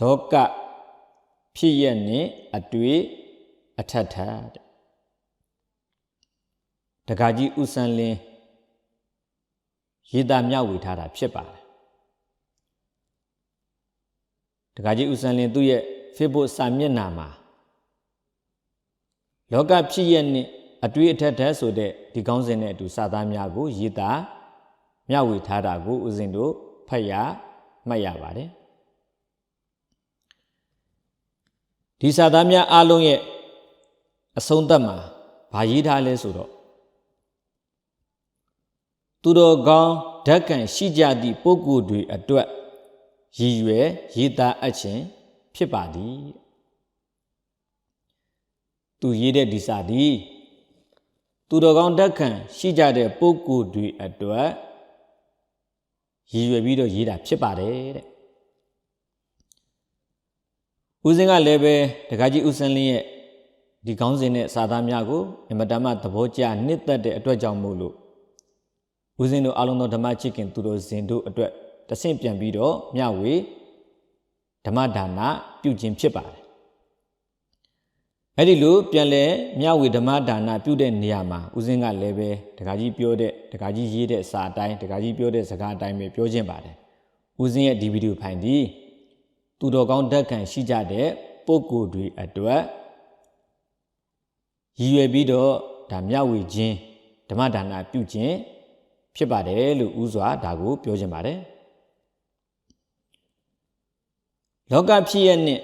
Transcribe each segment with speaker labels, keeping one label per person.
Speaker 1: လောကဖြစ်ရနှင့်အတွေ့အထက်ထတဲ့တခါကြီးဥဆန်လင်းရေးသားမျှဝေထားတာဖြစ်ပါတယ်တခါကြီးဥဆန်လင်းသူ့ရဲ့ Facebook စာမျက်နှာမှာလောကဖြစ်ရနှင့်အတွေ့အထက်ထက်ဆိုတဲ့ဒီကောင်းစဉ်နဲ့အတူစာသားများကိုရေးသားမျှဝေထားတာကိုဦးဇင်းတို့ဖတ်ရမှတ်ရပါတယ် ဒီစာသားများအားလုံးရဲ့အဆုံးသတ်မှာဗာရေးထားလဲဆိုတော့သူတော်ကောင်းဓာတ်ကံရှိကြသည့်ပုဂ္ဂိုလ်တွေအတွက်ရည်ရွယ်ရေးသားအပ်ခြင်းဖြစ်ပါသည်သူရေးတဲ့ဒီစာသည်သူတော်ကောင်းဓာတ်ကံရှိကြတဲ့ပုဂ္ဂိုလ်တွေအတွက်ရည်ရွယ်ပြီးတော့ရေးတာဖြစ်ပါတယ်တဲ့ ဦးစင်းကလည်းပဲဒကာကြီးဦးစင်းလင်းရဲ့ဒီကောင်းစဉ်နဲ့စာသားများကိုအမတမသဘောကျနှစ်သက်တဲ့အတွက်ကြောင့်မို့လို့ဦးစင်းတို့အလုံးသောဓမ္မချစ်ခင်သူတို့ဇင်တို့အတွက်တဆင့်ပြန်ပြီးတော့မျှဝေဓမ္မဒါနပြုခြင်းဖြစ်ပါတယ်အဲ့ဒီလိုပြန်လဲမျှဝေဓမ္မဒါနပြုတဲ့နေရာမှာဦးစင်းကလည်းပဲဒကာကြီးပြောတဲ့ဒကာကြီးရေးတဲ့စာအတိုင်းဒကာကြီးပြောတဲ့စကားအတိုင်းပဲပြောခြင်းပါတယ်ဦးစင်းရဲ့ဒီဗီဒီယိုဖိုင်ဒီ သူတော်ကောင်းဓာတ်ခံရှိကြတဲ့ပုံကိုယ်တွေအတွက်ရည်ရွယ်ပြီးတော့ဒါမျှဝေခြင်းဓမ္မဒါနပြုခြင်းဖြစ်ပါတယ်လို့ဥစွာဒါကိုပြောခြင်းပါတယ်လောကဖြစ်ရဲ့နဲ့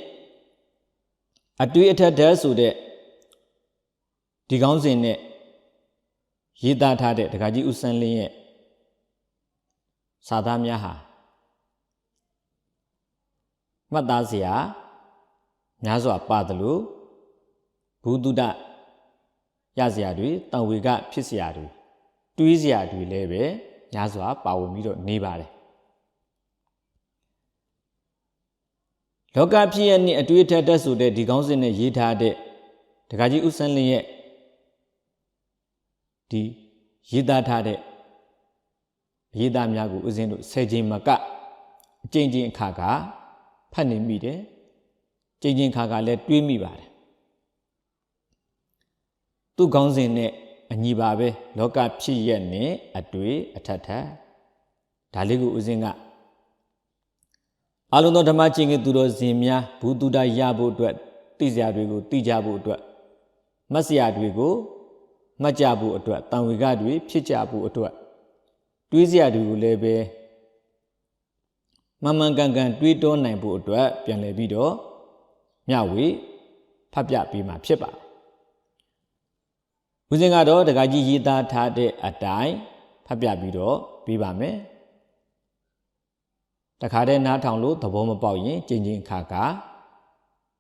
Speaker 1: အတွေ့အထက်တည်းဆိုတဲ့ဒီကောင်းစဉ်နဲ့ရေးသားထားတဲ့ဒကာကြီးဦးစန်းလင်းရဲ့စာသားများဟာ မှတ်သားစရာများစွာပါတယ်လို့ဘုဒ္ဓတရစရာတွေတံဝေကဖြစ်စရာတွေတွေးစရာတွေလည်းပဲများစွာပါဝင်ပြီးတော့နေပါတယ်လောကဖြစ်ရဲ့နှစ်အတွေ့အထက်တက်ဆိုတဲ့ဒီကောင်းစဉ်နဲ့ရေးထားတဲ့ဒကာကြီးဦးစန်းလင်းရဲ့ဒီရေးသားထားတဲ့ရေးသားများကိုဦးစင်းတို့ဆယ်ချိန်မကအကျဉ်းချင်းအခါက ဖတ်နေမိတယ်ကျဉ်းချင်းခါကလည်းတွေးမိပါတယ်သူ့ကောင်းစဉ်နဲ့အညီပါပဲလောကဖြစ်ရဲ့နဲ့အတွေ့အထက်ထက်ဒါလေးကိုဦးစင်းကအလုံးသောဓမ္မကျင့်ကသူတော်စင်များဘူတုဒရဖို့အတွက်သိစရာတွေကိုသိကြဖို့အတွက်မှတ်စရာတွေကိုမှတ်ကြဖို့အတွက်တန်ဝေကတွေဖြစ်ကြဖို့အတွက်တွေးစရာတွေကိုလည်းပဲ မမှန်ကန်ကန်တွေးတောနိုင်ဖို့အတွက်ပြန်လည်ပြီးတော့မျှဝေဖတ်ပြပေးမှာဖြစ်ပါတယ်ဦးစင်ကတော့တခါကြီးရေးသားထားတဲ့အတိုင်းဖတ်ပြပြီးတော့ပြီးပါမယ်တခါတည်းနားထောင်လို့သဘောမပေါက်ရင်ကြင်ကြင်ခါခါ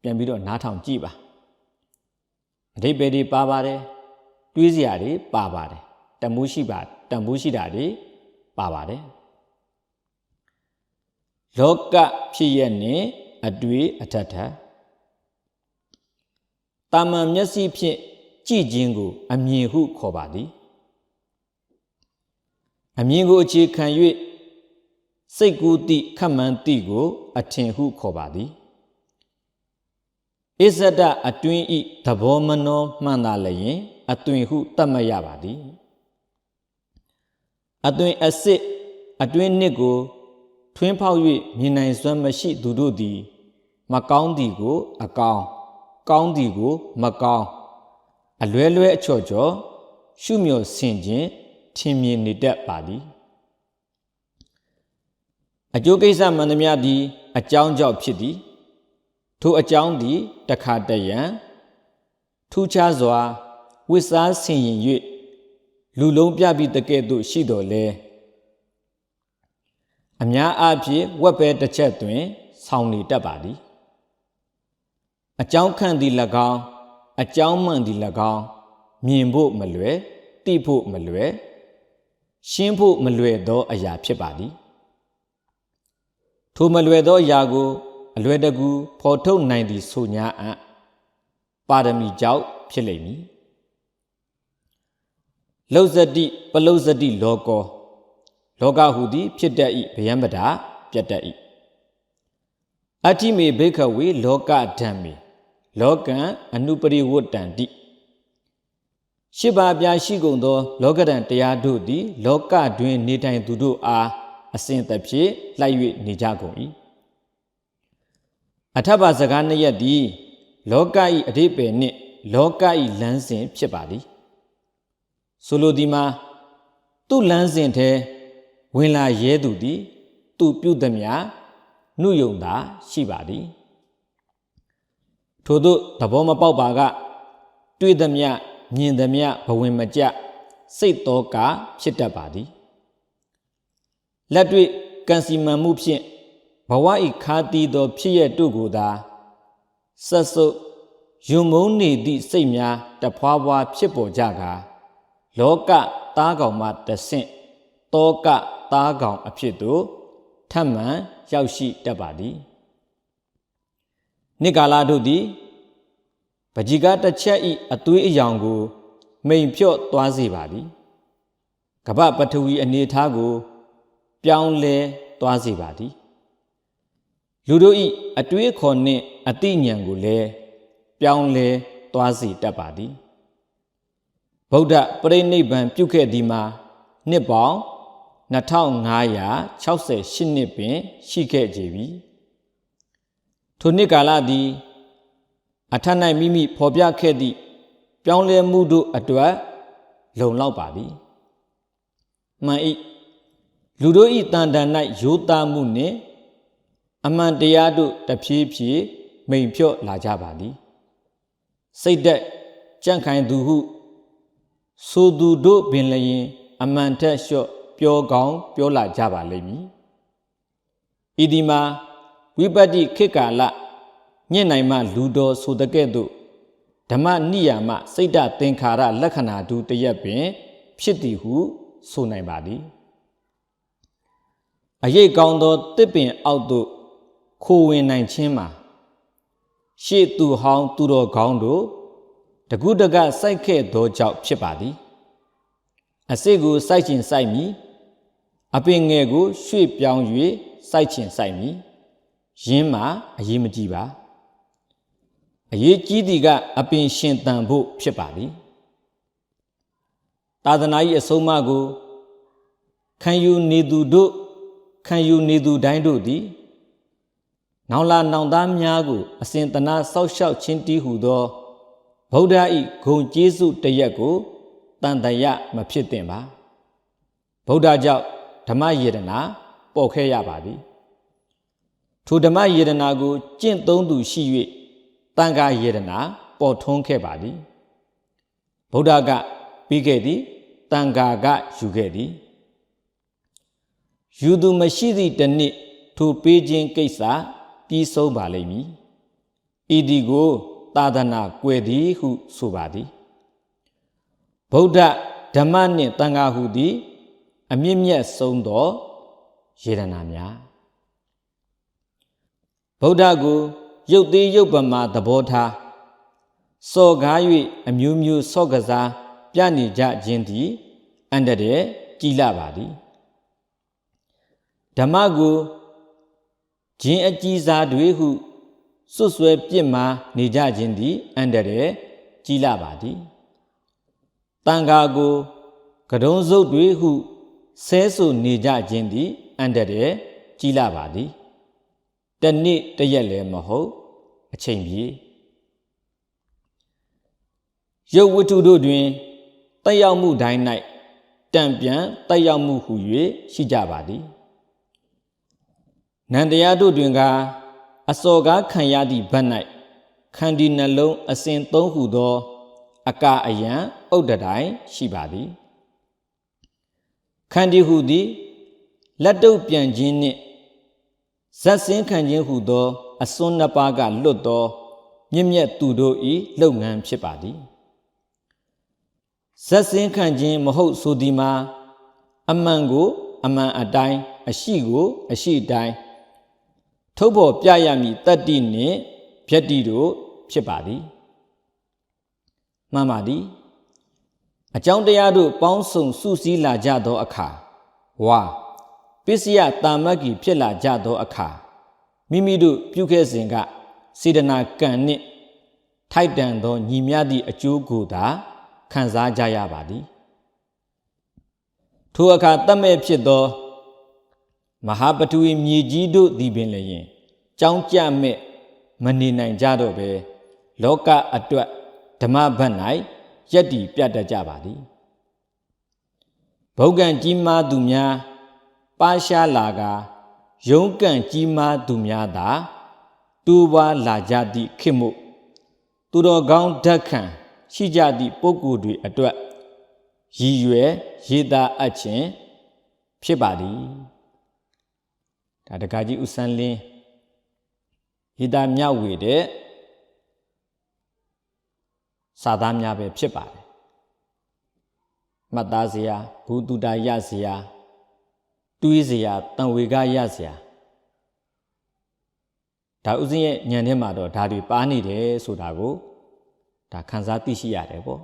Speaker 1: ပြန်ပြီးတော့နားထောင်ကြည့်ပါအဓိပ္ပာယ်တွေပါပါတယ်တွေးစရာတွေပါပါတယ်တမှုရှိပါတမှုရှိတာတွေပါပါတယ် လောကဖြစ်ရဲ့နဲ့အတွေ့အထက်ထတာမန်မျက်စိဖြင့်ကြည့်ခြင်းကို အမြင်ဟုခေါ်ပါသည်အမြင်ကိုအခြေခံ၍စိတ်ကူးတိခတ်မှန်တိကို အထင်ဟုခေါ်ပါသည်အစ္ဆဒအတွင်းဤသဘောမနောမှန်သာလျင်အတွင်ဟုတတ်မှတ်ရပါသည်အတွင်အစစ်အတွင်နှစ်ကို ထွင်းဖောက်၍မြင်နိုင်စွမ်းမရှိသူတို့သည် မကောင်းသည်ကို အကောင်းကောင်းသည်ကို မကောင်းအလွဲလွဲအချော့ချော့ရှုမြော်ဆင်ခြင်းထင်မြင်နေတတ်ပါသည်အကျိုးကိစ္စမှန်သမျှသည် အကြောင်းကြောင့်ဖြစ်သည် ထိုအကြောင်းသည်တခါတရံထူးခြားစွာဝစ်စားဆင်ရင်၍လူလုံးပြပြီးတကဲ့သို့ရှိတော်လဲ အများအားဖြင့်ဝက်ပဲတစ်ချက်တွင် ဆောင်းနေတတ်ပါသည်အကြောင်းခန့်သည်၎င်းအကြောင်းမှန်သည်၎င်းမြင်ဖို့မလွယ်သိဖို့မလွယ်ရှင်းဖို့မလွယ်သောအရာဖြစ်ပါသည်ထိုမလွယ်သောအရာကို အလွယ်တကူဖော်ထုတ်နိုင်သည်ဆိုညာအံ့ပါရမီကြောင့်ဖြစ်လိမ့်မည်လှုပ်ဇတိပလုဇတိလောကော လောကဟုသည်ဖြစ်တတ်၏ဗယံပဒပြတ်တတ်၏အတ္တိမေဘိခဝေလောကဓမ္မေလောကံအနုပရိဝတ္တန္တိရှစ်ပါးပြားရှိကုန်သော လောကဓာန်တရားတို့သည် လောကတွင် နေထိုင်သူတို့အားအစဉ်သဖြင့်လိုက်၍နေကြကုန်၏အထက်ပါစကားနှစ်ရက်သည် လောက၏အဓိပ္ပာယ်နှင့် လောက၏လမ်းစဉ်ဖြစ်ပါသည်ဆိုလိုသည်မှာသူ့လမ်းစဉ်ထဲ ဝင်လာရဲသူသည်သူပြုသည်များနှုယုံသာရှိပါသည်ထို့သောသဘောမပေါက်ပါက တွေ့သည်မြမြင်သည်မြဘဝင်မကြစိတ်တော်ကဖြစ်တတ်ပါသည်လက်တွေ့ကံစီမံမှုဖြင့်ဘဝဤခါတီးသော ဖြစ်ရတို့ကိုသာဆက်စုပ်ယုံမုန်းနေသည့်စိတ်များတဖွာဖွာဖြစ်ပေါ်ကြကာလောက သားကောင်မှတဆင့်တောက သားကောင်အဖြစ်သို့ထပ်မံရောက်ရှိတတ်ပါသည်နိကာလာတို့သည်ပကြီးကတစ်ချက်ဤအသွေးအယောင်ကို မိန်ဖြော့သွားစေပါသည်ကပ္ပပထဝီအနေထားကို ပြောင်းလဲသွားစေပါသည်လူတို့ဤအတွေးခေါ်နှင့်အတိညာဉ်ကိုလည်းပြောင်းလဲသွားစေတတ်ပါသည်ဗုဒ္ဓပရိနိဗ္ဗာန်ပြုခဲ့သည်မှာနှစ်ပေါင်း 2568နှစ်ပင်ရှိခဲ့ကြပြီထိုနှစ်ကာလသည်အထက်၌မိမိဖော်ပြခဲ့သည့်ပြောင်းလဲမှုတို့အတွက်လုံလောက်ပါသည်မှန်၏လူတို့၏တန်တန်၌ရိုးသားမှုနှင့်အမှန်တရားတို့တဖြည်းဖြည်းမိန်ဖြော့လာကြပါသည်စိတ်သက်ကြန့်ခိုင်သူဟုဆိုသူတို့ပင်လျင်အမှန်ထက်လျှော့ ပြောကောင်းပြောလာကြပါလိမ့်မည်ဤဒီမှာဝိပတ္တိခေတ်ကာလညင့်နိုင်မှလူတော်ဆိုတဲ့ကဲ့သို့ဓမ္မနိယာမစိတ်တသင်္ခါရလက္ခဏာတူတရက်ပင် ဖြစ်သည်ဟုဆိုနိုင်ပါသည်အရေးကောင်းသောတစ်ပင်အောက်သို့ခိုဝင်နိုင်ခြင်းမှာရှေ့သူဟောင်းသူတော်ကောင်းတို့တကုတကစိုက်ခဲ့သောကြောင့်ဖြစ်ပါသည်အစစ်ကိုစိုက်ချင်စိုက်မည် အပင်ငယ်ကိုရွှေ့ပြောင်း၍စိုက်ချင်စိုက်မည်ရင်းမှာအရေးမကြီးပါအရေးကြီးသည်ကအပင်ရှင်တန်ဖို့ဖြစ်ပါသည်သာသနာ၏အဆုံးအမကိုခံယူနေသူတို့ခံယူနေသူတိုင်းတို့သည်နောင်လာနောင်သားများကို အစဉ်တနာစောက်ရှောက်ခြင်းတီးဟုသောဗုဒ္ဓ၏ဂုံကျေးဇူးတရက်ကိုတန်တရမဖြစ်သင့်ပါဗုဒ္ဓကြောင့် ဓမ္မယေဒနာပေါ်ခဲ့ရပါသည်ထိုဓမ္မယေဒနာကိုကျင့်သုံးသူရှိ၍တန်ခါယေဒနာပေါ်ထွန်းခဲ့ပါသည်ဗုဒ္ဓကပြီးခဲ့သည်တန်ခါကယူခဲ့သည်ယူသူမရှိသည့်တနည်းထိုပေးခြင်းကိစ္စပြီးဆုံးပါလိမ့်မည်ဤဒီကိုသာသနာကွယ်သည်ဟုဆိုပါသည်ဗုဒ္ဓဓမ္မနှင့်တန်ခါဟုသည် အမြင့်မြတ်ဆုံးသောယေရနာများဗုဒ္ဓကိုရုပ်သေးရုပ်ပမာသဘောထားစော်ကား၍အမျိုးမျိုးဆော့ကစားပြနေကြခြင်းသည်အန္တရာယ်ကြီးလာပါသည်ဓမ္မကိုဂျင်းအကြီးစားတွေဟုစွတ်ဆွဲပြစ်မှာနေကြခြင်းသည်အန္တရာယ်ကြီးလာပါသည်တန်ခါကိုကဒုံစုပ်တွေဟု ဆဲဆူနေကြခြင်းသည်အန္တရာယ်ကြီးလာပါသည်တနေ့တရက်လည်းမဟုတ်အချိန်ပြေရုပ်ဝတ္ထုတို့တွင်တက်ရောက်မှုတိုင်း၌တံပြန်တက်ရောက်မှုဟု၍ရှိကြပါသည်နန္တရားတို့တွင်ကအစော်ကားခံရသည့်ဘက်၌ခန္ဒီနှလုံးအစဉ်သုံးဟုသော အကာအယံဥဒ္ဒတိုင်းရှိပါသည် ခန္ဒီဟုသည်လက်တုပ်ပြန်ခြင်းနှင့်ဇက်စင်းခံခြင်းဟုသော အစွန်းနှစ်ပါးကလွတ်သောမြင့်မြတ်သူတို့၏လုပ်ငန်းဖြစ်ပါသည်ဇက်စင်းခံခြင်းမဟုတ်ဆိုသည်မှာအမှန်ကို အမှန်အတိုင်းအရှိကို အရှိတိုင်းထုတ်ဖော်ပြရမည်တတ္တိနှင့်ဗျတ္တိတို့ဖြစ်ပါသည်မှန်ပါသည် အကြောင်းတရားတို့ပေါင်းစုံစုစည်းလာကြသောအခါဝါပစ္စယတာမတ်ကြီးဖြစ်လာကြသောအခါမိမိတို့ပြုခဲ့စဉ်ကစေတနာကံနှင့်ထိုက်တန်သောညီမျှသည့်အကျိုးကိုသာခံစားကြရပါသည်ထိုအခါတတ်မဲ့ဖြစ်သောမဟာပထဝီမြေကြီးတို့သည်ပင်လည်းကြောင်းကြမဲ့မနေနိုင်ကြတော့ပဲလောကအတွက်ဓမ္မဘတ်၌ ယက်တီပြတ်တတ်ကြပါသည်ဗုဒ္ဓံကြီးမားသူများပါရှားလာကရုံးကန်ကြီးမားသူများသာတူပွားလာကြသည့်ခေတ်မှုသူတော်ကောင်းဓာတ်ခံရှိကြသည့်ပုဂ္ဂိုလ်တွေအတွက်ရည်ရွယ်ရေးသားအပ်ခြင်းဖြစ်ပါသည်ဒါတက္ကကြီးဦးစန်းလင်းရေးသားမြဝေတဲ့ စာသားများပဲဖြစ်ပါတယ်မှတ်သားစရာဘူတုတာရစရာတွေးစရာတန်ဝေကရစရာဒါဥစဉ်ရဲ့ညံထဲမှာတော့ဒါတွေပါနေတယ်ဆိုတာကိုဒါခန်းစားသိရှိရတယ်ပေါ့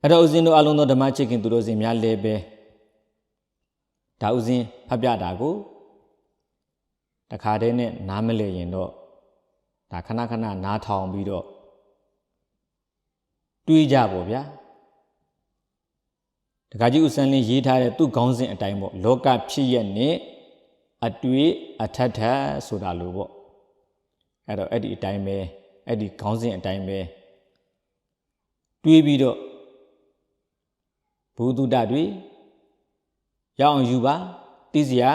Speaker 1: အဲ့တော့ဥစဉ်တို့အလုံးသောဓမ္မချစ်ခင်သူတို့စင်များလဲပဲဒါဥစဉ်ဖတ်ပြတာကိုတခါတည်းနဲ့နားမလဲရင်တော့ဒါခဏခဏနားထောင်ပြီးတော့ တွေးကြပေါ့ဗျာတခါကြီးဦးစန်းလင်းရေးထားတဲ့သူ့ခေါင်းစဉ်အတိုင်းပေါ့လောကဖြစ်ရက်နဲ့အတွေ့အထက်ထက်ဆိုတာလို့ပေါ့အဲ့တော့အဲ့ဒီအတိုင်းပဲအဲ့ဒီခေါင်းစဉ်အတိုင်းပဲတွေးပြီးတော့ဘုသူတတွေရအောင်ယူပါသိစရာ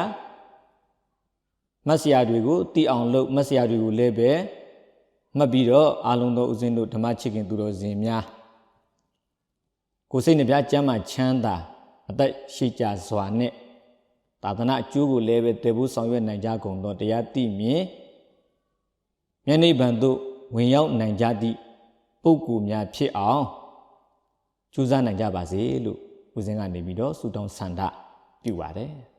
Speaker 1: မတ်စရာတွေကိုတီအောင်လုပ်မတ်စရာတွေကိုလည်းပဲမှတ်ပြီးတော့အာလုံးသောဥစဉ်တို့ဓမ္မချစ်ခင်သူတော်စင်များ ကိုစိတ်နှပြကျမ်းမာချမ်းသာအသက်ရှိကြစွာနဲ့သာသနာအကျိုးကိုလည်းပဲတည်ဖို့ဆောင်ရွက်နိုင်ကြကုန်သောတရားသိမြင်မျက်နှိပ်ဗံတို့ဝင်ရောက်နိုင်ကြသည့်ပုဂ္ဂိုလ်များဖြစ်အောင်ကြိုးစားနိုင်ကြပါစေလို့ဦးဇင်းကနေပြီးတော့ဆုတောင်းဆန္ဒပြုပါတယ်